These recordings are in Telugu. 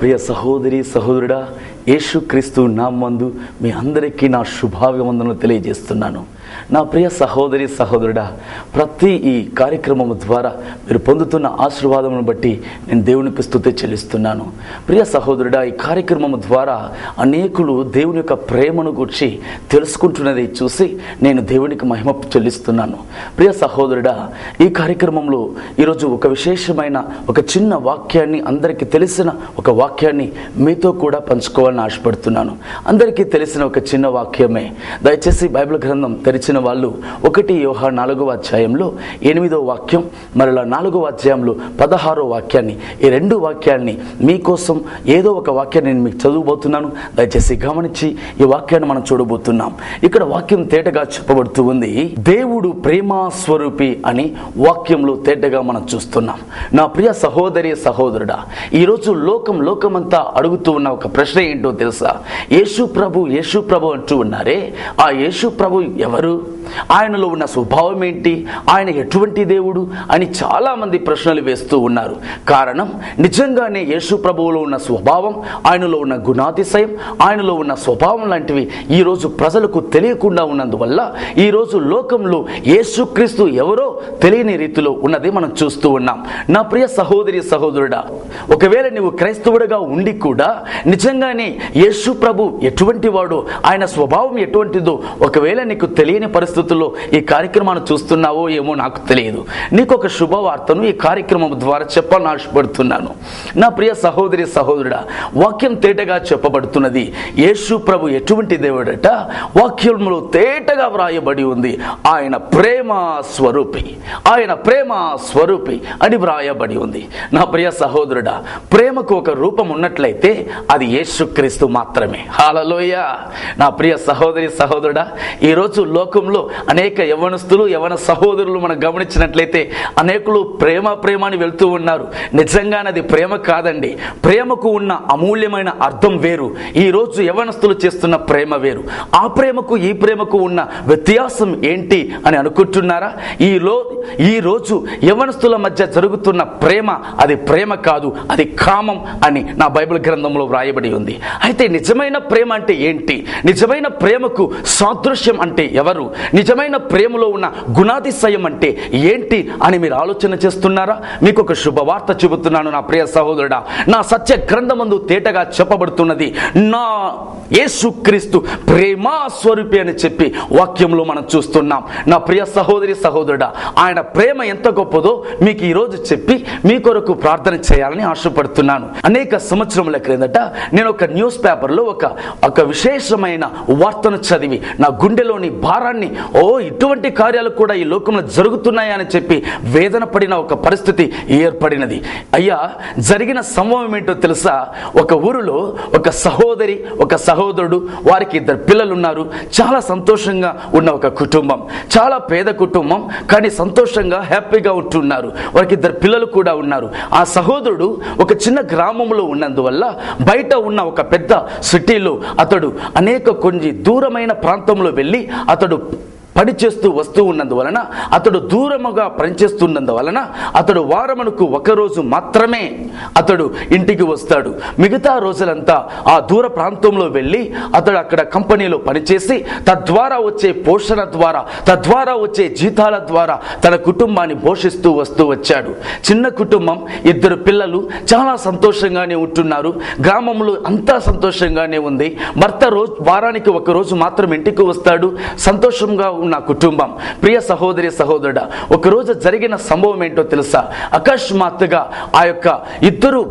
ప్రియ సహోదరి సహోదరుడా యేసుక్రీస్తు నామందు మీ అందరికీ నా శుభాభివందనలు తెలియజేస్తున్నాను. నా ప్రియ సహోదరి సహోదరుడా ప్రతి ఈ కార్యక్రమం ద్వారా మీరు పొందుతున్న ఆశీర్వాదమును బట్టి నేను దేవునికి స్థుతి చెల్లిస్తున్నాను. ప్రియ సహోదరుడా ఈ కార్యక్రమం ద్వారా అనేకులు దేవుని యొక్క ప్రేమను గురించి తెలుసుకుంటున్నది చూసి నేను దేవునికి మహిమ చెల్లిస్తున్నాను. ప్రియ సహోదరుడా ఈ కార్యక్రమంలో ఈరోజు ఒక విశేషమైన ఒక చిన్న వాక్యాన్ని అందరికీ తెలిసిన ఒక వాక్యాన్ని మీతో కూడా పంచుకోవాలి పంచుకోవాలని ఆశపడుతున్నాను. అందరికీ తెలిసిన ఒక చిన్న వాక్యమే. దయచేసి బైబిల్ గ్రంథం తెరిచిన వాళ్ళు ఒకటి యోహ నాలుగవ అధ్యాయంలో ఎనిమిదో వాక్యం మరలా నాలుగవ అధ్యాయంలో పదహారో వాక్యాన్ని ఈ రెండు వాక్యాన్ని మీకోసం ఏదో ఒక వాక్యాన్ని నేను మీకు చదువుబోతున్నాను. దయచేసి గమనించి ఈ వాక్యాన్ని మనం చూడబోతున్నాం. ఇక్కడ వాక్యం తేటగా చెప్పబడుతూ ఉంది దేవుడు ప్రేమా స్వరూపి అని వాక్యంలో తేటగా మనం చూస్తున్నాం. నా ప్రియ సహోదరి సహోదరుడా ఈరోజు లోకం లోకమంతా అడుగుతూ ఉన్న ఒక ప్రశ్న ఏంటి? తెలుసా? యేసు ప్రభు యేసు ప్రభు అంటూ ఉన్నారే. ఆ యేసు ప్రభు ఎవరు? ఆయనలో ఉన్న స్వభావం ఏంటి? ఆయన ఎటువంటి దేవుడు? అని చాలామంది ప్రశ్నలు వేస్తూ ఉన్నారు. కారణం నిజంగానే యేసు ప్రభువులో ఉన్న స్వభావం ఆయనలో ఉన్న గుణాతిశయం ఆయనలో ఉన్న స్వభావం లాంటివి ఈరోజు ప్రజలకు తెలియకుండా ఉన్నందువల్ల ఈరోజు లోకంలో యేసుక్రీస్తు ఎవరో తెలియని రీతిలో ఉన్నది మనం చూస్తూ ఉన్నాం. నా ప్రియ సహోదరి సహోదరుడా ఒకవేళ నువ్వు క్రైస్తవుడిగా ఉండి కూడా నిజంగానే యేసు ప్రభు ఎటువంటి వాడు ఆయన స్వభావం ఎటువంటిదో? ఒకవేళ నీకు తెలియని పరిస్థితుల్లో ఈ కార్యక్రమాన్ని చూస్తున్నావో ఏమో నాకు తెలియదు. నీకు ఒక శుభవార్తను ఈ కార్యక్రమం ద్వారా చెప్పాలని ఆశపడుతున్నాను నా ప్రియ సహోదరి సహోదరుడా వాక్యం తేటగా చెప్పబడుతున్నది యేసు ప్రభు ఎటువంటి దేవుడట? వాక్యంలో తేటగా వ్రాయబడి ఉంది ఆయన ప్రేమ స్వరూపి ఆయన ప్రేమ స్వరూపి అని వ్రాయబడి ఉంది. నా ప్రియ సహోదరుడా ప్రేమకు ఒక రూపం ఉన్నట్లయితే అది యేసుక్రీస్తు మాత్రమే. హాలలోయ నా ప్రియ సహోదరి సహోదరుడా ఈరోజు లోకంలో అనేక యవనస్తులు యవన సహోదరులు మనం గమనించినట్లయితే అనేకులు ప్రేమ ప్రేమ అని వెళ్తూ ఉన్నారు. నిజంగానది అది ప్రేమ కాదండి. ప్రేమకు ఉన్న అమూల్యమైన అర్థం వేరు. ఈ రోజు యవనస్తులు చేస్తున్న ప్రేమ వేరు. ఆ ప్రేమకు ఈ ప్రేమకు ఉన్న వ్యత్యాసం ఏంటి అని అనుకుంటున్నారా? ఈలో ఈరోజు ఈ రోజు యవనస్తుల మధ్య జరుగుతున్న ప్రేమ అది ప్రేమ కాదు అది కామం అని నా బైబిల్ గ్రంథంలో వ్రాయబడి ఉంది. అయితే నిజమైన ప్రేమ అంటే ఏంటి? నిజమైన ప్రేమకు సాదృశ్యం అంటే ఎవరు? నిజమైన ప్రేమలో ఉన్న గుణాతిశయం అంటే ఏంటి అని మీరు ఆలోచన చేస్తున్నారా? మీకు ఒక శుభవార్త చెబుతున్నాను నా ప్రియ సహోదరుడా. నా సత్య గ్రంథమందు తేటగా చెప్పబడుతున్నది నా యేసుక్రీస్తు ప్రేమా స్వరూపి అని చెప్పి వాక్యంలో మనం చూస్తున్నాం. నా ప్రియ సహోదరి సహోదరుడా ఆయన ప్రేమ ఎంత గొప్పదో మీకు ఈరోజు చెప్పి మీ కొరకు ప్రార్థన చేయాలని ఆశపడుతున్నాను. అనేక సంవత్సరముల క్రిందట నేను ఒక న్యూస్ పేపర్లో ఒక ఒక విశేషమైన వార్తను చదివి నా గుండెలోని భారాన్ని ఓ ఇటువంటి కార్యాలు కూడా ఈ లోకంలో జరుగుతున్నాయని చెప్పి వేదన పడిన ఒక పరిస్థితి ఏర్పడినది. అయ్యా జరిగిన సంభవం ఏంటో తెలుసా? ఒక ఊరిలో ఒక సహోదరి ఒక సహోదరుడు వారికి ఇద్దరు పిల్లలు ఉన్నారు చాలా సంతోషంగా ఉన్న ఒక కుటుంబం చాలా పేద కుటుంబం కానీ సంతోషంగా హ్యాపీగా ఉంటున్నారు. వారికి ఇద్దరు పిల్లలు కూడా ఉన్నారు. ఆ సహోదరుడు ఒక చిన్న గ్రామంలో ఉన్నందువల్ల బయట ఉన్న ఒక పెద్ద సిటీలో. అతడు అనేక కొన్ని దూరమైన ప్రాంతంలో వెళ్ళి అతడు పని చేస్తూ వస్తూ ఉన్నందువలన అతడు దూరముగా పనిచేస్తున్నందువలన అతడు వారమునకు ఒకరోజు మాత్రమే అతడు ఇంటికి వస్తాడు. మిగతా రోజులంతా ఆ దూర ప్రాంతంలో వెళ్ళి అతడు అక్కడ కంపెనీలో పనిచేసి తద్వారా వచ్చే పోషణ ద్వారా తద్వారా వచ్చే జీతాల ద్వారా తన కుటుంబాన్ని పోషిస్తూ వస్తూ వచ్చాడు. చిన్న కుటుంబం ఇద్దరు పిల్లలు చాలా సంతోషంగానే ఉంటున్నారు. గ్రామంలో అంతా సంతోషంగానే ఉంది. భర్త రోజు వారానికి ఒక రోజు మాత్రం ఇంటికి వస్తాడు. సంతోషంగా ఉన్న కుటుంబం. ప్రియ సహోదరి సహోదరుడా ఒకరోజు జరిగిన సంభవం ఏంటో తెలుసా? అకస్మాత్తుగా ఆ యొక్క ఇద్దరు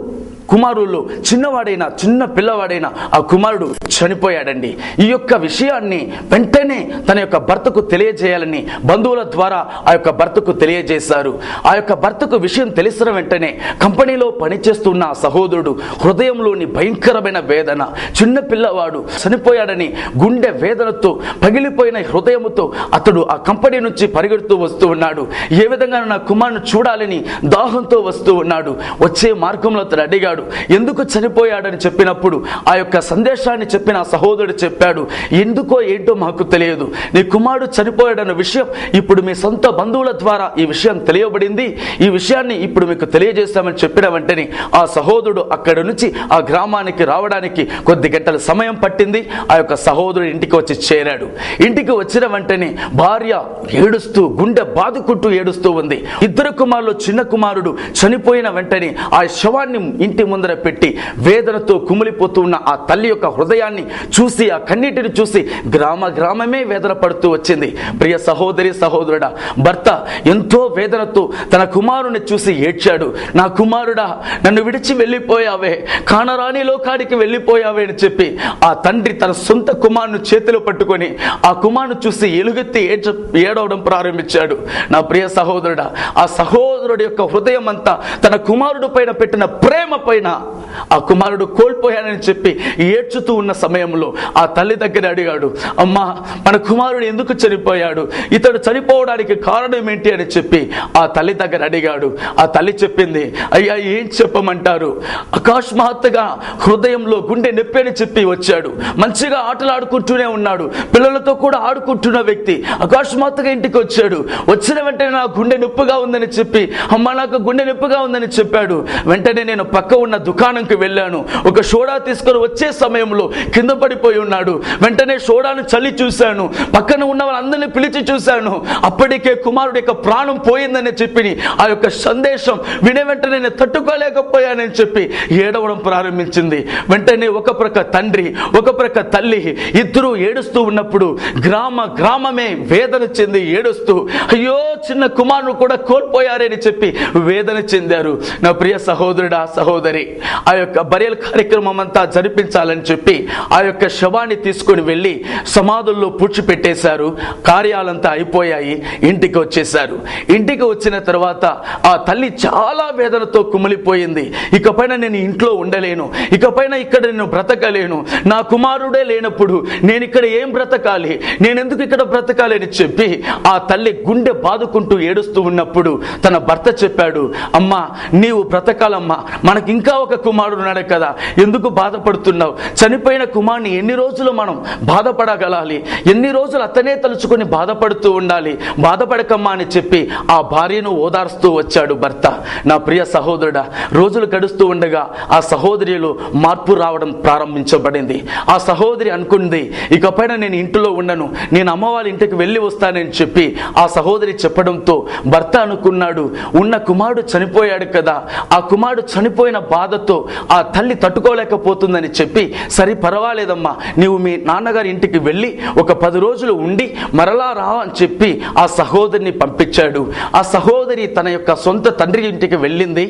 కుమారుల్లో చిన్నవాడైన చిన్న పిల్లవాడైన ఆ కుమారుడు చనిపోయాడండి. ఈ యొక్క విషయాన్ని వెంటనే తన యొక్క భర్తకు తెలియజేయాలని బంధువుల ద్వారా ఆ యొక్క భర్తకు తెలియజేశారు. ఆ యొక్క భర్తకు విషయం తెలిసిన వెంటనే కంపెనీలో పనిచేస్తున్న సహోదరుడు హృదయంలోని భయంకరమైన వేదన చిన్న పిల్లవాడు చనిపోయాడని గుండె వేదనతో పగిలిపోయిన హృదయముతో అతడు ఆ కంపెనీ నుంచి పరిగెడుతూ వస్తూ ఉన్నాడు. ఏ విధంగా నా కుమారుని చూడాలని దాహంతో వస్తూ ఉన్నాడు. వచ్చే మార్గంలో అతడు అడిగాడు చనిపోయాడు ఎందుకు చనిపోయాడని చెప్పినప్పుడు ఆ యొక్క సందేశాన్ని చెప్పిన ఆ సహోదరుడు చెప్పాడు ఎందుకో ఏంటో మాకు తెలియదు. నీ కుమారుడు చనిపోయాడన్న విషయం ఇప్పుడు మీ సొంత బంధువుల ద్వారా ఈ విషయం తెలియబడింది. ఈ విషయాన్ని ఇప్పుడు మీకు తెలియజేస్తామని చెప్పిన వెంటనే ఆ సహోదరుడు అక్కడి నుంచి ఆ గ్రామానికి రావడానికి కొద్ది గంటల సమయం పట్టింది. ఆ యొక్క సహోదరుడు ఇంటికి వచ్చి చేరాడు. ఇంటికి వచ్చిన వెంటనే భార్య ఏడుస్తూ గుండె బాదుకుంటూ ఏడుస్తూ ఉంది. ఇద్దరు కుమారులు చిన్న కుమారుడు చనిపోయిన వెంటనే ఆ శవాన్ని ఇంటి ముందర పెట్టి వేదనతో కుమిలిపోతూ ఉన్న ఆ తల్లి యొక్క హృదయాన్ని చూసి ఆ కన్నీటిని చూసి గ్రామ గ్రామమే వేదన పడుతూ వచ్చింది. ప్రియ సహోదరి సహోదరుడా భర్త ఎంతో వేదనతో తన కుమారుని చూసి ఏడ్చాడు. నా కుమారుడా నన్ను విడిచి వెళ్ళిపోయావే కానరాని లోకానికి వెళ్ళిపోయావే అని చెప్పి ఆ తండ్రి తన సొంత కుమారుని చేతిలో పట్టుకొని ఆ కుమారుని చూసి ఎలుగెత్తి ఏడ్చ ఏడవడం ప్రారంభించాడు. నా ప్రియ సహోదరుడా ఆ సహోదరుడి యొక్క హృదయం అంతా తన కుమారుడు పైన పెట్టిన ప్రేమ పైన ఆ కుమారుడు కోల్పోయానని చెప్పి ఏడ్చుతూ ఉన్న సమయంలో ఆ తల్లి దగ్గర అడిగాడు అమ్మా మన కుమారుడు ఎందుకు చనిపోయాడు? ఇతడు చనిపోవడానికి కారణం ఏంటి? అని చెప్పి ఆ తల్లి దగ్గర అడిగాడు. ఆ తల్లి చెప్పింది అయ్యా ఏం చెప్పమంటారు? అకస్మాత్తుగా హృదయంలో గుండె నొప్పి అని చెప్పి వచ్చాడు. మంచిగా ఆటలాడుకుంటూనే ఉన్నాడు. పిల్లలతో కూడా ఆడుకుంటున్న వ్యక్తి అకస్మాత్తుగా ఇంటికి వచ్చాడు. వచ్చిన వెంటనే నా గుండె నొప్పిగా ఉందని చెప్పి అమ్మ నాకు గుండె నొప్పిగా ఉందని చెప్పాడు. వెంటనే నేను పక్క ఉన్న దుకాణంకి వెళ్ళాను. ఒక సోడా తీసుకొని వచ్చే సమయంలో కింద పడిపోయి ఉన్నాడు. వెంటనే సోడాను చల్లి చూశాను. పక్కన ఉన్న వాళ్ళందరినీ పిలిచి చూశాను. అప్పటికే కుమారుడి యొక్క ప్రాణం పోయిందని చెప్పి ఆ యొక్క సందేశం వినే వెంటనే నేను తట్టుకోలేకపోయానని చెప్పి ఏడవడం ప్రారంభించింది. వెంటనే ఒక ప్రక్క తండ్రి ఒక ప్రక్క తల్లి ఇద్దరు ఏడుస్తూ ఉన్నప్పుడు గ్రామ గ్రామమే వేదన చెంది ఏడుస్తూ అయ్యో చిన్న కుమారుడు కూడా కోల్పోయారని చెప్పి వేదన చెందారు. నా ప్రియ సహోదరుడా సహోదరి ఆ యొక్క బరియల్ కార్యక్రమం అంతా జరిపించాలని చెప్పి ఆ యొక్క శవాన్ని తీసుకొని వెళ్ళి సమాధుల్లో పూడ్చిపెట్టేశారు. కార్యాలంతా అయిపోయాయి. ఇంటికి వచ్చేశారు. ఇంటికి వచ్చిన తర్వాత ఆ తల్లి చాలా వేదనతో కుమిలిపోయింది. ఇకపైన నేను ఇంట్లో ఉండలేను. ఇకపైన ఇక్కడ నేను బ్రతకలేను. నా కుమారుడే లేనప్పుడు నేను ఇక్కడ ఏం బ్రతకాలి? నేను ఎందుకు ఇక్కడ బ్రతకాలి అని చెప్పి ఆ తల్లి గుండె బాదుకుంటూ ఏడుస్తూ ఉన్నప్పుడు తన భర్త చెప్పాడు అమ్మా నీవు బ్రతకాలమ్మా. మనకి ఇంకా ఒక కుమారుడు ఉన్నాడు కదా. ఎందుకు బాధపడుతున్నావు? చనిపోయిన కుమారుని ఎన్ని రోజులు మనం బాధపడగలాలి? ఎన్ని రోజులు అతనే తలుచుకొని బాధపడుతూ ఉండాలి? బాధపడకమ్మా అని చెప్పి ఆ భార్యను ఓదార్స్తూ వచ్చాడు భర్త. నా ప్రియ సహోదరుడా రోజులు గడుస్తూ ఉండగా ఆ సహోదరిలో మార్పు రావడం ప్రారంభించబడింది. ఆ సహోదరి అనుకుంది ఇకపైన నేను ఇంటిలో ఉండను. నేను అమ్మ వాళ్ళ ఇంటికి వెళ్ళి వస్తానని చెప్పి ఆ సహోదరి చెప్పడంతో భర్త అనుకున్నాడు ఉన్న కుమారుడు చనిపోయాడు కదా. ఆ కుమారుడు చనిపోయిన బాధతో ఆ తల్లి తట్టుకోలేకపోతుందని చెప్పి సరి పర్వాలేదమ్మా నీవు మీ నాన్నగారి ఇంటికి వెళ్ళి ఒక పది రోజులు ఉండి మరలా రా అని చెప్పి ఆ సహోదరిని పంపించాడు. ఆ సహోదరి తన యొక్క సొంత తండ్రి ఇంటికి వెళ్ళింది.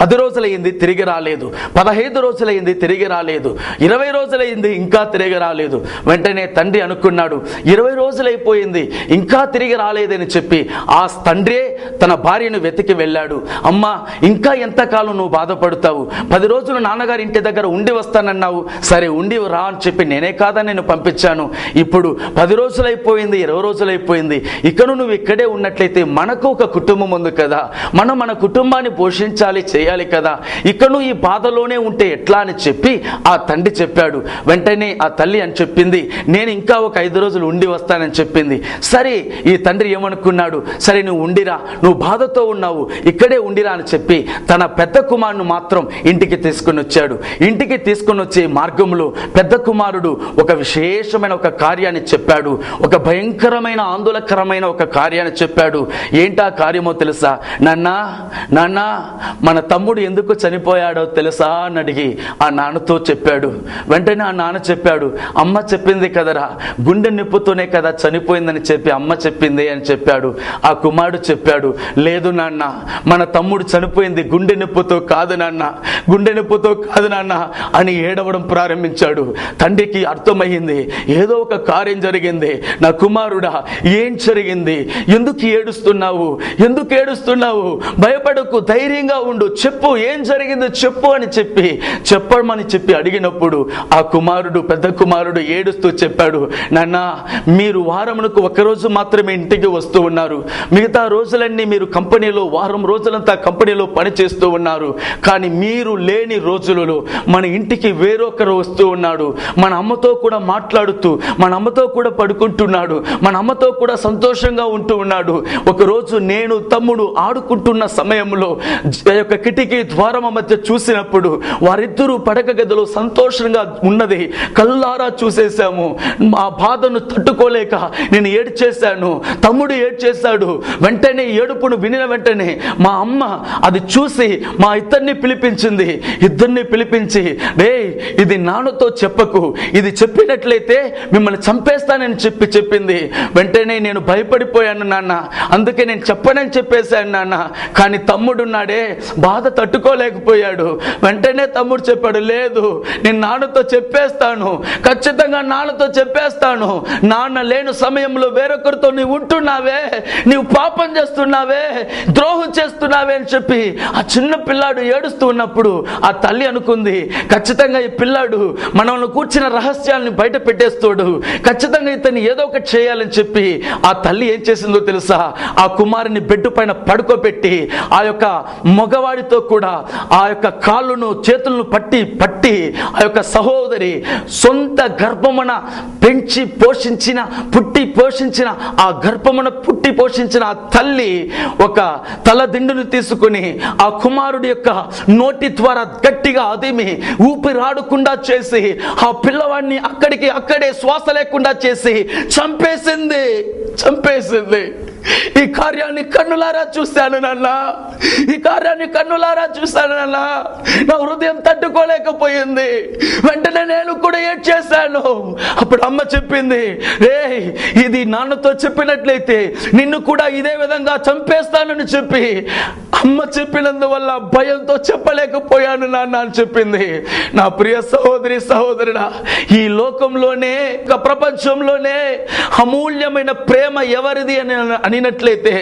పది రోజులైంది తిరిగి రాలేదు. పదహైదు రోజులైంది తిరిగి రాలేదు. ఇరవై రోజులైంది ఇంకా తిరిగి రాలేదు. వెంటనే తండ్రి అనుకున్నాడు ఇరవై రోజులైపోయింది ఇంకా తిరిగి రాలేదని చెప్పి ఆ తండ్రే తన భార్యను వెతికి వెళ్ళాడు. అమ్మా ఇంకా ఎంతకాలం నువ్వు బాధపడతావు? పది రోజులు నాన్నగారి ఇంటి దగ్గర ఉండి వస్తానన్నావు. సరే ఉండి రా అని చెప్పి నేనే కాదా నేను పంపించాను. ఇప్పుడు పది రోజులైపోయింది ఇరవై రోజులైపోయింది. ఇక్కడ నువ్వు ఇక్కడే ఉన్నట్లయితే మనకు ఒక కుటుంబం ఉంది కదా. మనం మన కుటుంబాన్ని పోషించాలి చేయాలి కదా. ఇక నువ్వు ఈ బాధలోనే ఉంటే ఎట్లా అని చెప్పి ఆ తండ్రి చెప్పాడు. వెంటనే ఆ తల్లి అని చెప్పింది నేను ఇంకా ఒక ఐదు రోజులు ఉండి వస్తానని చెప్పింది. సరే ఈ తండ్రి ఏమనుకున్నాడు? సరే నువ్వు ఉండిరా. నువ్వు బాధతో ఉన్నావు. ఇక్కడే ఉండిరా అని చెప్పి తన పెద్ద కుమారుని మాత్రం ఇంటికి తీసుకుని వచ్చాడు. ఇంటికి తీసుకుని వచ్చే మార్గంలో పెద్ద కుమారుడు ఒక విశేషమైన ఒక కార్యాన్ని చెప్పాడు. ఒక భయంకరమైన ఆందోళనకరమైన ఒక కార్యాన్ని చెప్పాడు. ఏంటా కార్యమో తెలుసా? నాన్న నాన్న మన తమ్ముడు ఎందుకు చనిపోయాడో తెలుసా అని అడిగి ఆ నాన్నతో చెప్పాడు. వెంటనే ఆ నాన్న చెప్పాడు అమ్మ చెప్పింది కదరా గుండె నిప్పుతోనే కదా చనిపోయిందని చెప్పి అమ్మ చెప్పింది అని చెప్పాడు. ఆ కుమారుడు చెప్పాడు లేదు నాన్న మన తమ్ముడు చనిపోయింది గుండె నొప్పుతో కాదు నాన్న గుండె నొప్పుతో కాదు నాన్న అని ఏడవడం ప్రారంభించాడు. తండ్రికి అర్థమయ్యింది ఏదో ఒక కార్యం జరిగింది. నా కుమారుడా ఏం జరిగింది? ఎందుకు ఏడుస్తున్నావు? ఎందుకు ఏడుస్తున్నావు? భయపడకు ధైర్యంగా ఉండు. చెప్పు ఏం జరిగిందో చెప్పు అని చెప్పి చెప్పమని చెప్పి అడిగినప్పుడు ఆ కుమారుడు పెద్ద కుమారుడు ఏడుస్తూ చెప్పాడు నాన్న మీరు వారమునకు ఒకరోజు మాత్రమే ఇంటికి వస్తూ ఉన్నారు. మిగతా రోజులన్నీ మీరు కంపెనీలో వారం రోజులంతా కంపెనీలో పని చేస్తూ ఉన్నారు. కానీ మీరు లేని రోజులలో మన ఇంటికి వేరొకరు వస్తూ ఉన్నాడు. మన అమ్మతో కూడా మాట్లాడుతూ మన అమ్మతో కూడా పడుకుంటున్నాడు. మన అమ్మతో కూడా సంతోషంగా ఉంటూ ఉన్నాడు. ఒకరోజు నేను తమ్ముడు ఆడుకుంటున్న సమయంలో యొక్క కిటికీ ద్వారమ మధ్య చూసినప్పుడు వారిద్దరూ పడక గదిలో సంతోషంగా ఉన్నది. కల్లారా చూసేశాము. మా బాధను తట్టుకోలేక నేను ఏడ్చేశాను. తమ్ముడు ఏడ్చేశాడు. వెంటనే ఏడుపును వినిన వెంటనే మా అమ్మ అది చూసి మా ఇద్దరిని పిలిపించింది. ఇద్దరిని పిలిపించి రే ఇది నాన్నతో చెప్పకు. ఇది చెప్పినట్లయితే మిమ్మల్ని చంపేస్తానని చెప్పి చెప్పింది. వెంటనే నేను భయపడిపోయాను నాన్న. అందుకే నేను చెప్పనని చెప్పేశాను నాన్న. కానీ తమ్ముడున్నాడే బాధ తట్టుకోలేకపోయాడు. వెంటనే తమ్ముడు చెప్పాడు లేదు నేను నాన్నతో చెప్పేస్తాను. ఖచ్చితంగా నాన్నతో చెప్పేస్తాను. నాన్న లేని సమయంలో వేరొకరితో నీవు ఉంటున్నావే నీవు పాపం చేస్తున్నావే ద్రోహం చేస్తున్నావే అని చెప్పి ఆ చిన్న పిల్లాడు ఏడుస్తూ ఉన్నప్పుడు ఆ తల్లి అనుకుంది ఖచ్చితంగా ఈ పిల్లాడు మనల్ని కూర్చిన రహస్యాలను బయట పెట్టేస్తాడు. ఖచ్చితంగా ఇతన్ని ఏదో ఒకటి చేయాలని చెప్పి ఆ తల్లి ఏం చేసిందో తెలుసా? ఆ కుమారుని బెడ్ పైన పడుకోబెట్టి ఆ యొక్క పిల్లవాడితో కూడా ఆ యొక్క కాళ్ళను చేతులను పట్టి పట్టి ఆ యొక్క సహోదరి సొంత గర్భమున పెంచి పోషించిన పుట్టి పోషించిన ఆ గర్భమున పుట్టి పోషించిన ఆ తల్లి ఒక తలదిండును తీసుకుని ఆ కుమారుడి యొక్క నోటి ద్వారా గట్టిగా అదిమి ఊపిరాడకుండా చేసి ఆ పిల్లవాడిని అక్కడికి అక్కడే శ్వాస లేకుండా చేసి చంపేసింది చంపేసింది. ఈ కార్యాన్ని కన్నులారా చూశాను నాన్న. ఈ కార్యాన్ని కన్నులారా చూశాను నాన్న. నా హృదయం తట్టుకోలేకపోయింది. వెంటనే నేను కూడా ఏడ్చేశాను అప్పుడు అమ్మ చెప్పింది రే ఇది నాన్నతో చెప్పినట్లయితే నిన్ను కూడా ఇదే విధంగా చంపేస్తానని చెప్పి. అమ్మ చెప్పినందువల్ల భయంతో చెప్పలేకపోయాను నాన్న అని చెప్పింది. నా ప్రియ సహోదరి సహోదరుడా ఈ లోకంలోనే ప్రపంచంలోనే అమూల్యమైన ప్రేమ ఎవరిది అని అనినట్లయితే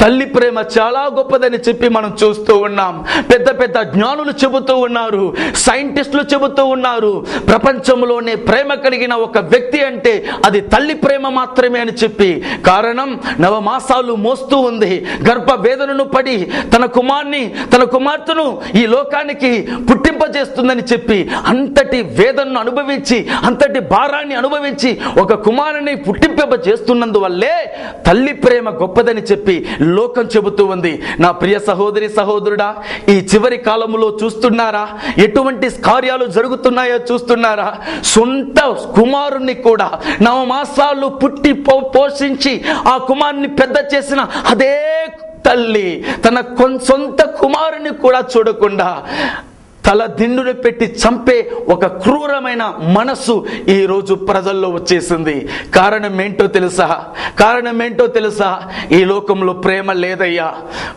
తల్లి ప్రేమ చాలా గొప్పదని చెప్పి మనం చూస్తూ ఉన్నాం. పెద్ద పెద్ద జ్ఞానులు చెబుతూ ఉన్నారు. సైంటిస్టులు చెబుతూ ఉన్నారు. ప్రపంచంలోనే ప్రేమ కలిగిన ఒక వ్యక్తి అంటే అది తల్లి ప్రేమ మాత్రమే అని చెప్పి. కారణం నవమాసాలు మోస్తూ ఉంది. గర్భ వేదనను పడి తన కుమార్ని తన కుమార్తెను ఈ లోకానికి పుట్టింపజేస్తుందని చెప్పి అంతటి వేదనను అనుభవించి అంతటి భారాన్ని అనుభవించి ఒక కుమారుని పుట్టింప చేస్తున్నందువల్లే తల్లి ప్రేమ గొప్పదని చెప్పి లోకం చెబుతూ ఉంది. నా ప్రియ సహోదరి సహోదరుడా ఈ చివరి కాలంలో చూస్తున్నారా? ఎటువంటి కార్యాలు జరుగుతున్నాయో చూస్తున్నారా? సొంత కుమారుణ్ణి కూడా నవమాసాలు పుట్టి పో- పోషించి ఆ కుమారుని పెద్ద చేసిన అదే తల్లి తన సొంత కుమారుని కూడా చూడకుండా తల దిండును పెట్టి చంపే ఒక క్రూరమైన మనస్సు ఈ రోజు ప్రజల్లో వచ్చేసింది. కారణం ఏంటో తెలుసా? కారణం ఏంటో తెలుసా? ఈ లోకంలో ప్రేమ లేదయ్యా.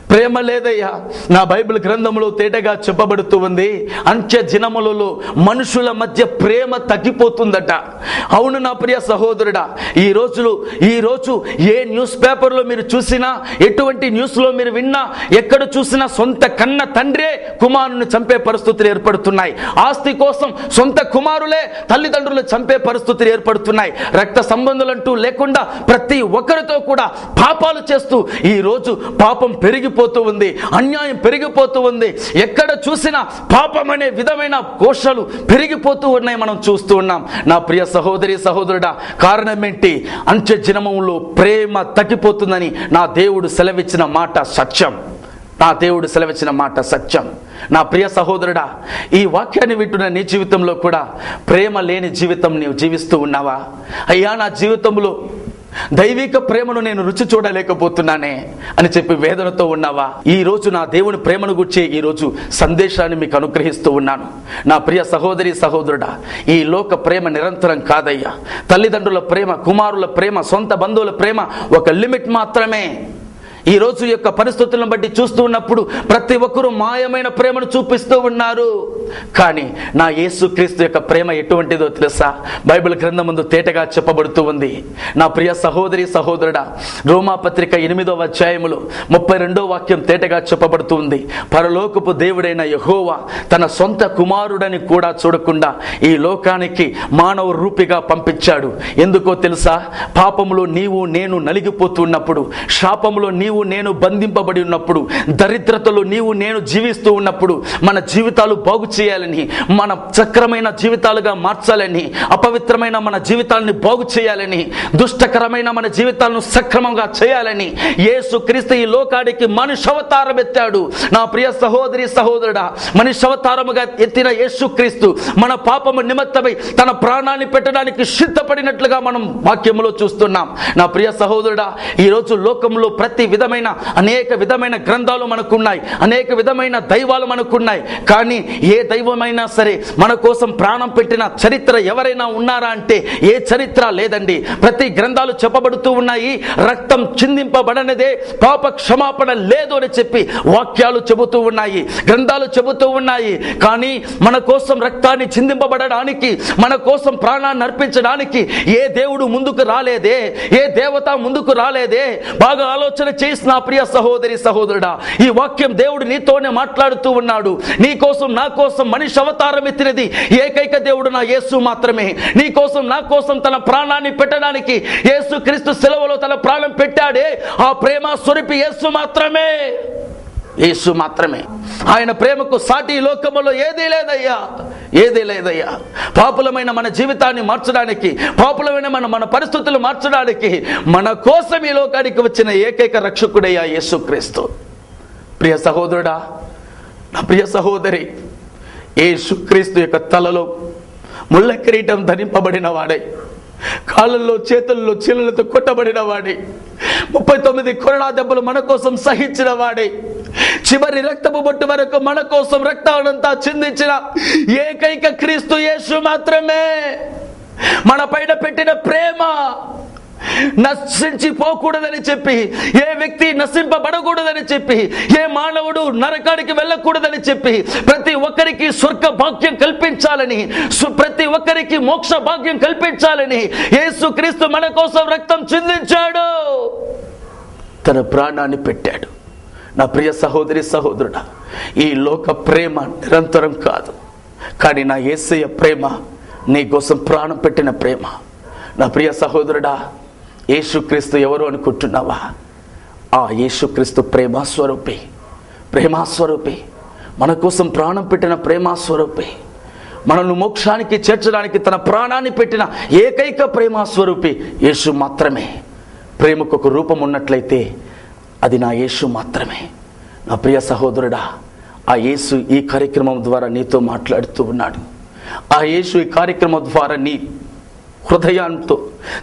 ప్రేమ లేదయ్యా. నా బైబిల్ గ్రంథంలో తేటగా చెప్పబడుతూ ఉంది. అంత్య దినములలో మనుషుల మధ్య ప్రేమ తగ్గిపోతుందట. అవును నా ప్రియ సహోదరుడా ఈ రోజులు ఈ రోజు ఏ న్యూస్ పేపర్లో మీరు చూసినా ఎటువంటి న్యూస్లో మీరు విన్నా ఎక్కడ చూసినా సొంత కన్న తండ్రే కుమారుని చంపే పరిస్థితులు ఏర్పడుతున్నాయి. ఆస్తి కోసం సొంత కుమారులే తల్లిదండ్రులు చంపే పరిస్థితులు ఏర్పడుతున్నాయి. రక్త సంబంధులంటూ లేకుండా ప్రతి ఒక్కరితో కూడా పాపాలు చేస్తూ ఈ రోజు పాపం పెరిగిపోతూ ఉంది. అన్యాయం పెరిగిపోతూ ఉంది. ఎక్కడ చూసినా పాపం అనే విధమైన కోశలు పెరిగిపోతూ ఉన్నాయి మనం చూస్తూ ఉన్నాం. నా ప్రియ సహోదరి సహోదరుడా కారణం ఏంటి? అంత్య జనమంలో ప్రేమ తగ్గిపోతుందని నా దేవుడు సెలవిచ్చిన మాట సత్యం. నా దేవుడు సెలవిచ్చిన మాట సత్యం. నా ప్రియ సహోదరుడా ఈ వాక్యాన్ని వింటున్న నీ జీవితంలో కూడా ప్రేమ లేని జీవితం నీవు జీవిస్తూ ఉన్నావా? అయ్యా నా జీవితంలో దైవిక ప్రేమను నేను రుచి చూడలేకపోతున్నానే అని చెప్పి వేదనతో ఉన్నావా? ఈ రోజు నా దేవుని ప్రేమను గుర్చి ఈ రోజు సందేశాన్ని మీకు అనుగ్రహిస్తూ ఉన్నాను. నా ప్రియ సహోదరి సహోదరుడా ఈ లోక ప్రేమ నిరంతరం కాదయ్యా. తల్లిదండ్రుల ప్రేమ కుమారుల ప్రేమ సొంత బంధువుల ప్రేమ ఒక లిమిట్ మాత్రమే. ఈ రోజు యొక్క పరిస్థితులను బట్టి చూస్తూ ఉన్నప్పుడు ప్రతి ఒక్కరూ మాయమైన ప్రేమను చూపిస్తూ ఉన్నారు. కానీ నా యేసుక్రీస్తు యొక్క ప్రేమ ఎటువంటిదో తెలుసా? బైబిల్ గ్రంథం ముందు తేటగా చెప్పబడుతూ ఉంది. నా ప్రియ సహోదరి సహోదరుడా రోమాపత్రిక ఎనిమిదవ అధ్యాయములో ముప్పై రెండో వాక్యం తేటగా చెప్పబడుతూ ఉంది. పరలోకపు దేవుడైన యహోవా తన సొంత కుమారుడని కూడా చూడకుండా ఈ లోకానికి మానవ రూపిగా పంపించాడు. ఎందుకో తెలుసా? పాపములో నీవు నేను నలిగిపోతున్నప్పుడు శాపములో నీవు నేను బంధింపబడి ఉన్నప్పుడు దరిద్రతలో నీవు నేను జీవిస్తూ ఉన్నప్పుడు మన జీవితాలు బాగు చేయాలని మన చక్రమైన జీవితాలుగా మార్చాలని అపవిత్రమైన మన జీవితాలని బాగు చేయాలని దుష్టకరమైన మన జీవితాలను సక్రమంగా చేయాలని యేసు క్రీస్తు ఈ లోకాడికి మనుషవతారం ఎత్తాడు. నా ప్రియ సహోదరి సహోదరుడా మనుషవతారముగా ఎత్తిన యేసు క్రీస్తు మన పాపము నిమిత్తమై తన ప్రాణాన్ని పెట్టడానికి సిద్ధపడినట్లుగా మనం వాక్యములో చూస్తున్నాం. నా ప్రియ సహోదరుడా ఈరోజు లోకంలో ప్రతి విధమైన అనేక విధమైన గ్రంథాలు మనకున్నాయి అనేక విధమైన దైవాలు మనకున్నాయి. కానీ ఏ దైవమైనా సరే మన కోసం ప్రాణం పెట్టిన చరిత్ర ఎవరైనా ఉన్నారా అంటే ఏ చరిత్ర లేదండి. ప్రతి గ్రంథాలు చెప్పబడుతూ ఉన్నాయి రక్తం చిందింపబడనిదే పాప క్షమాపణ లేదు అని చెప్పి వాక్యాలు చెబుతూ ఉన్నాయి గ్రంథాలు చెబుతూ ఉన్నాయి. కానీ మన కోసం రక్తాన్ని చిందింపబడడానికి మన కోసం ప్రాణాన్ని అర్పించడానికి ఏ దేవుడు ముందుకు రాలేదే ఏ దేవత ముందుకు రాలేదే. బాగా ఆలోచన చేసి నా ప్రియ సహోదరి సహోదరుడా ఈ వాక్యం దేవుడు నీతోనే మాట్లాడుతూ ఉన్నాడు. నీ కోసం నా కోసం మనిషి అవతారం ఎత్తినది ఏకైక దేవుడు నా యేసు మాత్రమే. నీ కోసం నా కోసం తన ప్రాణాన్ని పెట్టడానికి యేసు క్రీస్తు సెలవులో తన ప్రాణం పెట్టాడే ఆ ప్రేమ స్వరూపి యేసు మాత్రమే. యేసు మాత్రమే. ఆయన ప్రేమకు సాటి లోకములో ఏదీ లేదయ్యా ఏదీ లేదయ్యా. పాపులమైన మన జీవితాన్ని మార్చడానికి పాపులమైన మన మన పరిస్థితులు మార్చడానికి మన కోసం ఈ లోకానికి వచ్చిన ఏకైక రక్షకుడయ్యా యేసుక్రీస్తు. ప్రియ సహోదరుడా నా ప్రియ సహోదరి యేసుక్రీస్తు యొక్క తలలో ముళ్ళ కిరీటం ధరింపబడిన వాడై కాళ్ళల్లో చేతుల్లో చీలలతో కొట్టబడిన వాడే ముప్పై తొమ్మిది కొరడా దెబ్బలు మన కోసం సహించిన వాడే చివరి రక్తపు బొట్టు వరకు మన కోసం రక్తానంతా చిందించిన ఏకైక క్రీస్తు యేసు మాత్రమే. మన పైన పెట్టిన ప్రేమ నశించిపోకూడదని చెప్పి ఏ వ్యక్తి నశింపబడకూడదని చెప్పి ఏ మానవుడు నరకానికి వెళ్ళకూడదని చెప్పి ప్రతి ఒక్కరికి స్వర్గ భాగ్యం కల్పించాలని సు- ప్రతి ఒక్కరికి మోక్ష భాగ్యం కల్పించాలని యేసు క్రీస్తు మన కోసం రక్తం చిందించాడు. తన ప్రాణాన్ని పెట్టాడు. నా ప్రియ సహోదరి సహోదరుడా ఈ లోక ప్రేమ నిరంతరం కాదు. కానీ నా యేసయ్య ప్రేమ నీ కోసం ప్రాణం పెట్టిన ప్రేమ. నా ప్రియ సహోదరుడా యేసుక్రీస్తు ఎవరు అనుకుంటున్నావా? ఆ యేసుక్రీస్తు ప్రేమాస్వరూపి ప్రేమాస్వరూపి. మన కోసం ప్రాణం పెట్టిన ప్రేమాస్వరూపి. మనల్ని మోక్షానికి చేర్చడానికి తన ప్రాణాన్ని పెట్టిన ఏకైక ప్రేమాస్వరూపి యేసు మాత్రమే. ప్రేమకు ఒక రూపం ఉన్నట్లయితే అది నా యేసు మాత్రమే. నా ప్రియ సహోదరుడా ఆ యేసు ఈ కార్యక్రమం ద్వారా నీతో మాట్లాడుతూ ఉన్నాడు. ఆ యేసు ఈ కార్యక్రమం ద్వారా నీ హృదయంతో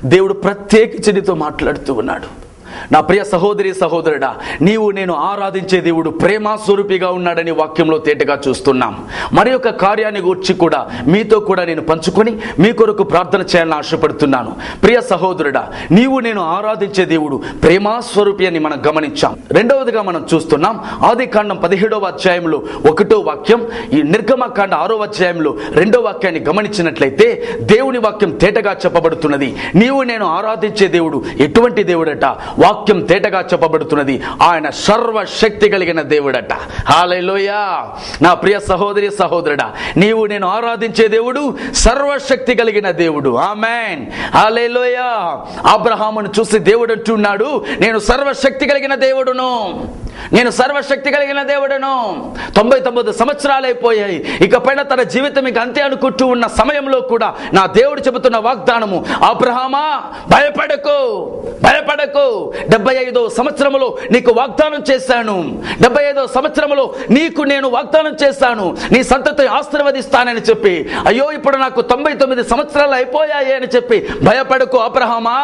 దేవుడు ప్రత్యేకించి నీతో మాట్లాడుతూ ఉన్నాడు. నా ప్రియ సహోదరి సహోదరుడా నీవు నేను ఆరాధించే దేవుడు ప్రేమ స్వరూపిగా ఉన్నాడని వాక్యంలో తేటగా చూస్తున్నాం. మరి యొక్క కార్యాన్ని గూర్చి కూడా మీతో కూడా నేను పంచుకొని మీ కొరకు ప్రార్థన చేయాలని ఆశపడుతున్నాను. ప్రియ సహోదరుడా నీవు నేను ఆరాధించే దేవుడు ప్రేమ స్వరూపి అని మనం గమనించాం. రెండవదిగా మనం చూస్తున్నాం ఆది కాండం పదిహేడవ అధ్యాయంలో ఒకటో వాక్యం ఈ నిర్గమకాండ ఆరో అధ్యాయంలో రెండో వాక్యాన్ని గమనించినట్లయితే దేవుని వాక్యం తేటగా చెప్పబడుతున్నది. నీవు నేను ఆరాధించే దేవుడు ఎటువంటి దేవుడట? వాక్యం తేటగా చెప్పబడుతున్నది. ఆయన సర్వశక్తి కలిగిన దేవుడట. హాలయ్యా నా ప్రియ సహోదరి సహోదరుడా నీవు నేను ఆరాధించే దేవుడు సర్వశక్తి కలిగిన దేవుడు. ఆమెన్. హాలయ్యా అబ్రహామును చూసి దేవుడు అంటున్నాడు నేను సర్వశక్తి కలిగిన దేవుడును. నేను సర్వశక్తి కలిగిన దేవుడను. తొంభై తొమ్మిది సంవత్సరాలు అయిపోయాయి ఇకపైన తన జీవితం ఇక అంతే అనుకుంటూ ఉన్న సమయంలో కూడా నా దేవుడు చెబుతున్న వాగ్దానము అబ్రహమా భయపడకు భయపడకు. డెబ్బై ఐదో సంవత్సరములో నీకు వాగ్దానం చేశాను. డెబ్బై ఐదో సంవత్సరములో నీకు నేను వాగ్దానం చేశాను. నీ సంతతి ఆశీర్వదిస్తానని చెప్పి. అయ్యో ఇప్పుడు నాకు తొంభై తొమ్మిది సంవత్సరాలు అయిపోయాయి అని చెప్పి భయపడకు అబ్రహమా.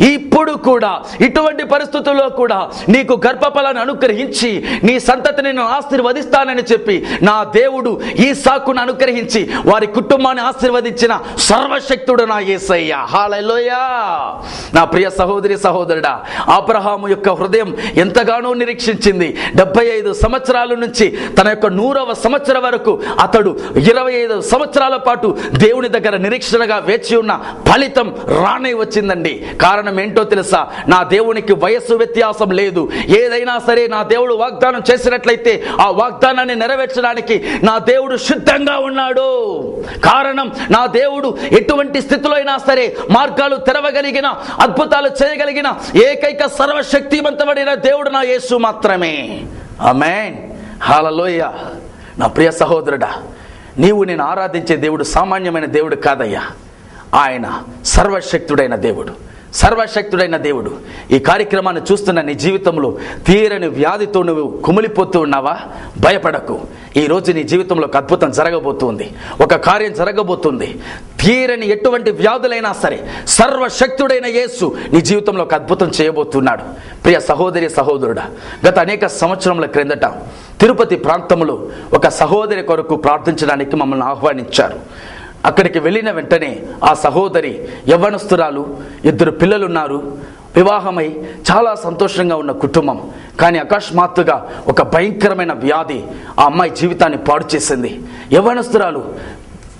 ఇప్పుడు కూడా ఇటువంటి పరిస్థితుల్లో కూడా నీకు గర్భఫలాన్ని అనుగ్రహించి నీ సంతతిని నేను ఆశీర్వదిస్తానని చెప్పి నా దేవుడు ఈ సాకును అనుగ్రహించి వారి కుటుంబాన్ని ఆశీర్వదించిన సర్వశక్తుడు నా ఏసయ్య. హాలలోయా నా ప్రియ సహోదరి సహోదరుడా సహోదరుడా అబ్రహాము యొక్క హృదయం ఎంతగానో నిరీక్షించింది. డెబ్బై ఐదు సంవత్సరాల నుంచి తన యొక్క నూరవ సంవత్సరం వరకు అతడు ఇరవై ఐదు సంవత్సరాల పాటు దేవుని దగ్గర నిరీక్షణగా వేచి ఉన్న ఫలితం రానే వచ్చిందండి. కారణం ఏంటో తెలుసా? నా దేవునికి వయస్సు వ్యత్యాసం లేదు. ఏదైనా సరే నా దేవుడు వాగ్దానం చేసినట్లయితే ఆ వాగ్దానాన్ని నెరవేర్చడానికి నా దేవుడు సిద్ధంగా ఉన్నాడు. కారణం నా దేవుడు ఎటువంటి స్థితిలో అయినా సరే మార్గాలు తెరవగలిగిన అద్భుతాలు చేయగలిగిన ఏకైక సర్వశక్తివంతమైన దేవుడు నా యేసు మాత్రమే. ఆమేన్. హాలలోయ నా ప్రియ సహోదరుడా నీవు నేను ఆరాధించే దేవుడు సామాన్యమైన దేవుడు కాదయ్యా. ఆయన సర్వశక్తుడైన దేవుడు. సర్వశక్తుడైన దేవుడు ఈ కార్యక్రమాన్ని చూస్తున్న నీ జీవితంలో తీరని వ్యాధితో నువ్వు కుమిలిపోతూ ఉన్నావా? భయపడకు. ఈ రోజు నీ జీవితంలో ఒక అద్భుతం జరగబోతుంది. ఒక కార్యం జరగబోతుంది. తీరని ఎటువంటి వ్యాధులైనా సరే సర్వశక్తుడైన యేసు నీ జీవితంలో ఒక అద్భుతం చేయబోతున్నాడు. ప్రియ సహోదరి సహోదరుడా గత అనేక సంవత్సరముల క్రిందట తిరుపతి ప్రాంతంలో ఒక సహోదరి కొరకు ప్రార్థించడానికి మమ్మల్ని ఆహ్వానించారు. అక్కడికి వెళ్ళిన వెంటనే ఆ సహోదరి యవ్వనస్తురాలు ఇద్దరు పిల్లలున్నారు. వివాహమై చాలా సంతోషంగా ఉన్న కుటుంబం. కానీ అకస్మాత్తుగా ఒక భయంకరమైన వ్యాధి ఆ అమ్మాయి జీవితాన్ని పాడు చేసింది. యవ్వనస్తురాలు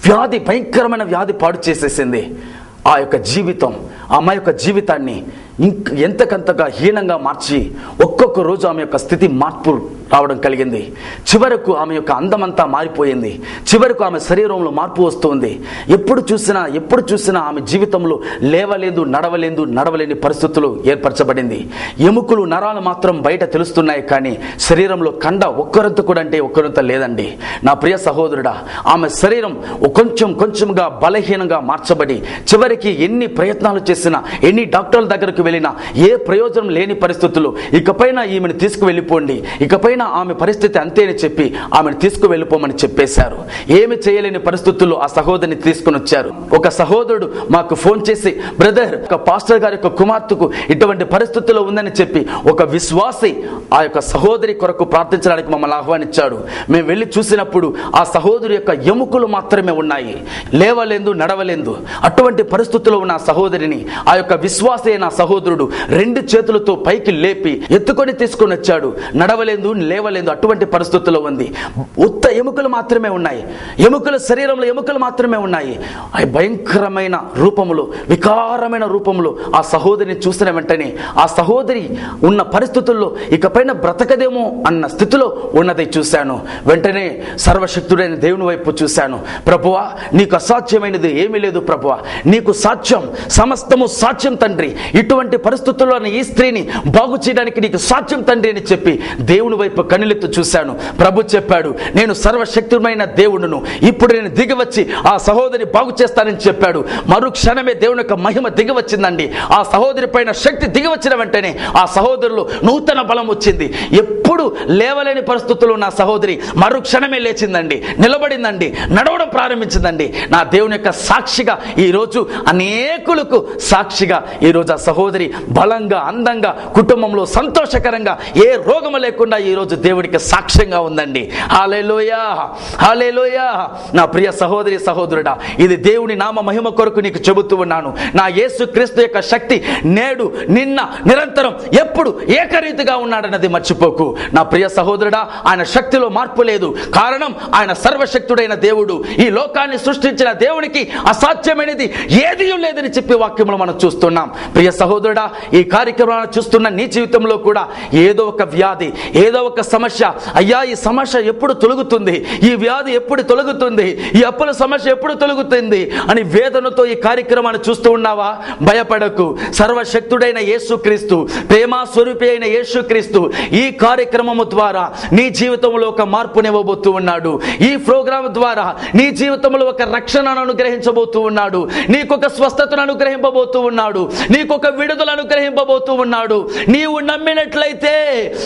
వ్యాధి భయంకరమైన వ్యాధి పాడు చేసేసింది. ఆ యొక్క జీవితం ఆ అమ్మాయి యొక్క జీవితాన్ని ఇంక ఎంతకంతగా హీనంగా మార్చి ఒక్కొక్క రోజు ఆమె యొక్క స్థితి మార్పు రావడం కలిగింది. చివరకు ఆమె యొక్క అందమంతా మారిపోయింది. చివరకు ఆమె శరీరంలో మార్పు వస్తుంది. ఎప్పుడు చూసినా ఎప్పుడు చూసినా ఆమె జీవితంలో లేవలేదు నడవలేదు నడవలేని పరిస్థితులు ఏర్పరచబడింది. ఎముకలు నరాలు మాత్రం బయట తెలుస్తున్నాయి కానీ శరీరంలో కండ ఒక్కరంత కూడా అంటే ఒక్కరంత లేదండి. నా ప్రియ సహోదరుడా ఆమె శరీరం కొంచెం కొంచెంగా బలహీనంగా మార్చబడి చివరికి ఎన్ని ప్రయత్నాలు చేసినా ఎన్ని డాక్టర్ల దగ్గరకు వెళ్ళినా ఏ ప్రయోజనం లేని పరిస్థితులు ఇకపైన ఈమెను తీసుకువెళ్ళిపోండి. ఇకపైన ఆమె పరిస్థితి అంతేని చెప్పి ఆమెను తీసుకువెళ్ళిపోమని చెప్పేశారు. ఏమి చేయలేని పరిస్థితుల్లో ఆ సహోదరిని తీసుకుని వచ్చారు. ఒక సహోదరుడు మాకు ఫోన్ చేసి బ్రదర్ ఒక పాస్టర్ గారి యొక్క కుమార్తెకు ఇటువంటి పరిస్థితుల్లో ఉందని చెప్పి ఒక విశ్వాసి ఆ యొక్క సహోదరి కొరకు ప్రార్థించడానికి మమ్మల్ని ఆహ్వానించాడు. మేము వెళ్ళి చూసినప్పుడు ఆ సహోదరి యొక్క ఎముకలు మాత్రమే ఉన్నాయి. లేవలేదు నడవలేదు. అటువంటి పరిస్థితుల్లో ఉన్న సహోదరిని ఆ యొక్క విశ్వాసి నా సహోదరుడు రెండు చేతులతో పైకి లేపి ఎత్తుకొని తీసుకొని వచ్చాడు. నడవలేదు లేవలేదు అటువంటి పరిస్థితుల్లో ఉంది. ఉత్త ఎముకలు మాత్రమే ఉన్నాయి. ఎముకలు శరీరంలో ఎముకలు మాత్రమే ఉన్నాయి. భయంకరమైన రూపములు వికారమైన రూపములు. ఆ సహోదరిని చూసిన వెంటనే ఆ సహోదరి ఉన్న పరిస్థితుల్లో ఇకపైన బ్రతకదేమో అన్న స్థితిలో ఉన్నది చూశాను. వెంటనే సర్వశక్తుడైన దేవుని వైపు చూశాను. ప్రభువా నీకు అసాధ్యమైనది ఏమీ లేదు ప్రభువా. నీకు సాధ్యం సమస్తము సాధ్యం తండ్రి. ఇటువంటి పరిస్థితుల్లో ఈ స్త్రీని బాగు చేయడానికి నీకు సాధ్యం తండ్రి అని చెప్పి దేవుని వైపు కనులెత్తు చూశాను. ప్రభు చెప్పాడు నేను సర్వశక్తుమైన దేవుడును. ఇప్పుడు నేను దిగవచ్చి ఆ సహోదరి బాగు చేస్తానని చెప్పాడు. మరు క్షణమే దేవుని యొక్క మహిమ దిగవచ్చిందండి. ఆ సహోదరి పైన శక్తి దిగవచ్చిన వెంటనే ఆ సహోదరులు నూతన బలం వచ్చింది. ఎప్పుడు లేవలేని పరిస్థితుల్లో నా సహోదరి మరు క్షణమే లేచిందండి. నిలబడిందండి. నడవడం ప్రారంభించిందండి. నా దేవుని యొక్క సాక్షిగా ఈరోజు అనేకులకు సాక్షిగా ఈరోజు ఆ సహోదరి బలంగా అందంగా కుటుంబంలో సంతోషకరంగా ఏ రోగము లేకుండా ఈరోజు దేవుడికి సాక్ష్యంగా ఉందండి. హాలేలోయా హాలేలోయా నా ప్రియ సహోదరి సహోదరుడా ఇది దేవుని నామ మహిమ కొరకు నీకు చెబుతూ ఉన్నాను. నా యేసు క్రీస్తు యొక్క శక్తి నేడు నిన్న నిరంతరం ఎప్పుడు ఏకరీతిగా ఉన్నాడన్నది మర్చిపోకు. నా ప్రియ సహోదరుడా ఆయన శక్తిలో మార్పు లేదు. కారణం ఆయన సర్వశక్తుడైన దేవుడు. ఈ లోకాన్ని సృష్టించిన దేవునికి అసాధ్యమైనది ఏది లేదని చెప్పి వాక్యంలో మనం చూస్తున్నాం. ప్రియ సహోదరుడా ఈ కార్యక్రమాన్ని చూస్తున్న నీ జీవితంలో కూడా ఏదో ఒక వ్యాధి ఏదో ఒక సమస్య. అయ్యా ఈ సమస్య ఎప్పుడు తొలగుతుంది? ఈ వ్యాధి ఎప్పుడు తొలగుతుంది? ఈ అప్పుల సమస్య ఎప్పుడు తొలగుతుంది? అని వేదనతో ఈ కార్యక్రమాన్ని చూస్తూ ఉన్నావా? భయపడకు. సర్వశక్తుడైన యేసుక్రీస్తు ప్రేమ స్వరూపి అయిన యేసుక్రీస్తు ఈ కార్యక్రమము ద్వారా నీ జీవితంలో ఒక మార్పునివ్వబోతూ ఉన్నాడు. ఈ ప్రోగ్రాం ద్వారా నీ జీవితంలో ఒక రక్షణను అనుగ్రహించబోతూ ఉన్నాడు. నీకొక స్వస్థతను అనుగ్రహింపబోతూ ఉన్నాడు. నీకొక విడుదల అనుగ్రహింపబోతూ ఉన్నాడు. నీవు నమ్మినట్లయితే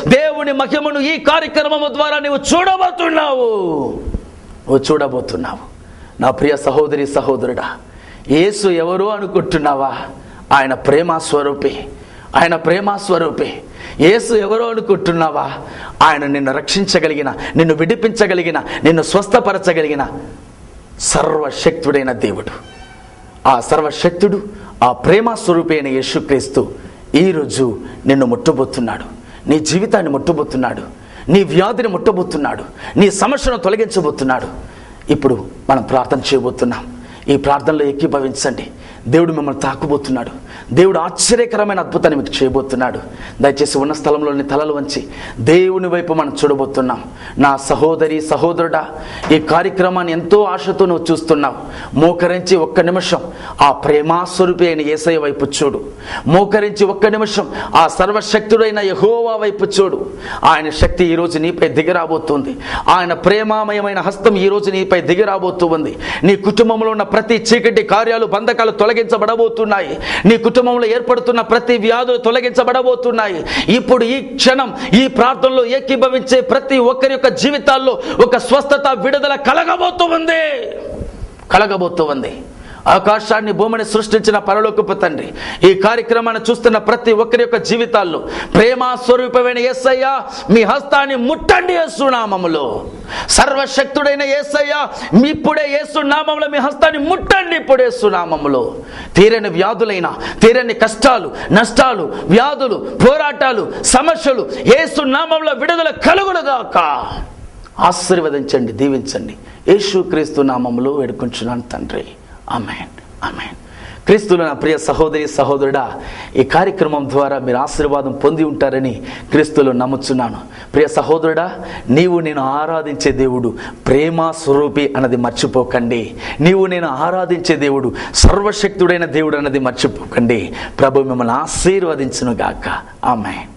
దేవుని మహిమను ఈ కార్యక్రమము ద్వారా నీవు చూడబోతున్నావు. నువ్వు చూడబోతున్నావు. నా ప్రియ సహోదరి సహోదరుడా యేసు ఎవరు అనుకుంటున్నావా? ఆయన ప్రేమస్వరూపి ఆయన ప్రేమస్వరూపి యేసు ఎవరో అనుకుంటున్నావా? ఆయన నిన్ను రక్షించగలిగిన నిన్ను విడిపించగలిగిన నిన్ను స్వస్థపరచగలిగిన సర్వశక్తుడైన దేవుడు. ఆ సర్వశక్తుడు ఆ ప్రేమ స్వరూపి యేసుక్రీస్తు ఈరోజు నిన్ను ముట్టబోతున్నాడు. నీ జీవితాన్ని ముట్టబోతున్నాడు. నీ వ్యాధిని ముట్టబోతున్నాడు. నీ సమస్యను తొలగించబోతున్నాడు. ఇప్పుడు మనం ప్రార్థన చేయబోతున్నాం. ఈ ప్రార్థనలో ఏకీభవించండి. దేవుడు మిమ్మల్ని తాకుబోతున్నాడు. దేవుడు ఆశ్చర్యకరమైన అద్భుతాన్ని మీకు చేయబోతున్నాడు. దయచేసి ఉన్న స్థలంలోని తలలు వంచి దేవుని వైపు మనం చూడబోతున్నాం. నా సహోదరి సహోదరుడా ఈ కార్యక్రమాన్ని ఎంతో ఆశతో నువ్వు చూస్తున్నావు. మోకరించి ఒక్క నిమిషం ఆ ప్రేమాస్వరూపి అయిన ఏసయ వైపు చూడు. మోకరించి ఒక్క నిమిషం ఆ సర్వశక్తుడైన యహోవా వైపు చూడు. ఆయన శక్తి ఈరోజు నీపై దిగిరాబోతుంది. ఆయన ప్రేమామయమైన హస్తం ఈరోజు నీపై దిగిరాబోతుంది నీ కుటుంబంలో ఉన్న ప్రతి చీకటి కార్యాలు బంధకాలు తొలగించబడబోతున్నాయి. నీ కుటుంబంలో ఏర్పడుతున్న ప్రతి వ్యాధులు తొలగించబడబోతున్నాయి. ఇప్పుడు ఈ క్షణం ఈ ప్రార్థనలో ఏకీభవించే ప్రతి ఒక్కరి యొక్క జీవితాల్లో ఒక స్వస్థత విడుదల కలగబోతూ ఉంది. కలగబోతూ ఉంది. ఆకాశాన్ని భూమిని సృష్టించిన పరలోకపు తండ్రి. ఈ కార్యక్రమాన్ని చూస్తున్న ప్రతి ఒక్కరి యొక్క జీవితాల్లో ప్రేమ స్వరూపమైన యేసయ్య మీ హస్తాన్ని ముట్టండి ఏసునామములో సర్వశక్తుడైన ఏసయ్య మీ ఇప్పుడే ఏసునామంలో మీ హస్తాన్ని ముట్టండి ఇప్పుడు యేసునామములో. తీరని వ్యాధులైన తీరని కష్టాలు నష్టాలు వ్యాధులు పోరాటాలు సమస్యలు యేసునామంలో విడుదల కలుగులుగాక ఆశీర్వదించండి దీవించండి. యేసు క్రీస్తు వేడుకుంటున్నాను తండ్రి. అమెన్ అమెన్ క్రీస్తుల నా ప్రియ సహోదరి సహోదరుడా ఈ కార్యక్రమం ద్వారా మీరు ఆశీర్వాదం పొంది ఉంటారని క్రీస్తులు నమ్ముచున్నాను. ప్రియ సహోదరుడా నీవు నేను ఆరాధించే దేవుడు ప్రేమ స్వరూపి అన్నది మర్చిపోకండి. నీవు నేను ఆరాధించే దేవుడు సర్వశక్తుడైన దేవుడు అన్నది మర్చిపోకండి. ప్రభు మిమ్మల్ని ఆశీర్వదించును గాక ఆమెన్